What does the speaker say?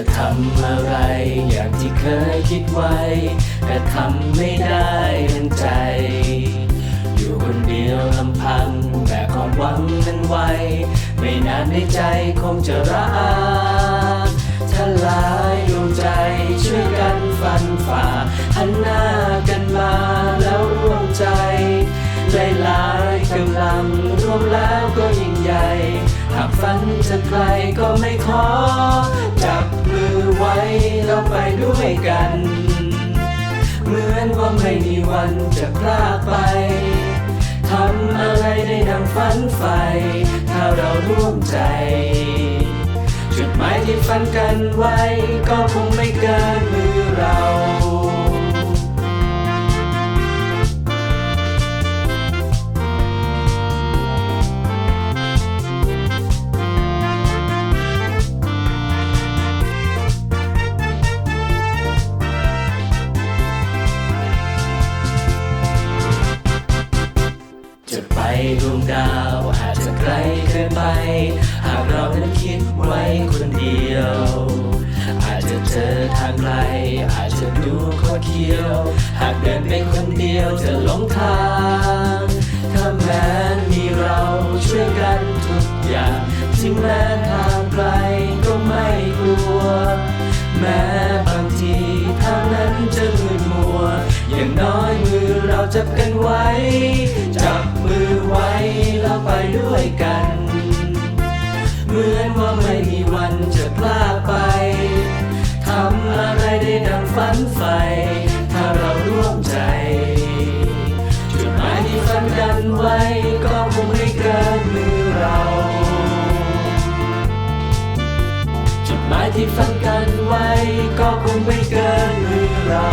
ะทำอะไร อย่างที่เคยคิดไว้ แต่ทำไม่ได้ดังใจ อยู่คนเดียวลำพังแบกความหวังนั้นไว้ ไม่นานในใจคงจะร้างถ้าลายดวงใจช่วยกันฟันฝ่าหันหน้ากันมาแล้วร่วมใจใจหลายกำลังรวมแล้วก็ยิ่งใหญ่ หากฝันจะไกลก็ไม่ขอ แล้วไปด้วยกัน เหมือนว่าไม่มีวันจะพลากไป ทำอะไรได้ดังฝันใฝ่ถ้าเราร่วมใจ จุดหมายที่ฝันกันไว้ ก็คงไม่เกินมือเรา ดวงดาวอาจจะไกลเกินไป หากเรานั้นคิดไว้คนเดียว อาจจะเจอทางไกลอาจจะดูโคดเคี้ยว หากเดินไปคนเดียวจะหลงทาง ถ้าแม้มีเราช่วยกันทุกอย่างถึงแม้ทางไกลก็ไม่กลัว แม้บางทีทางนั้นจะมืดมัว อย่างน้อยมือเราจับกันไว้ มีวันจะพลาดไป ทำอะไรได้ดังฝันใฝ่ถ้าเราร่วมใจ จุดหมายที่ฝันกันไว้ก็คงไม่เกินมือเรา จุดหมายที่ฝันกันไว้ก็คงไม่เกินมือเรา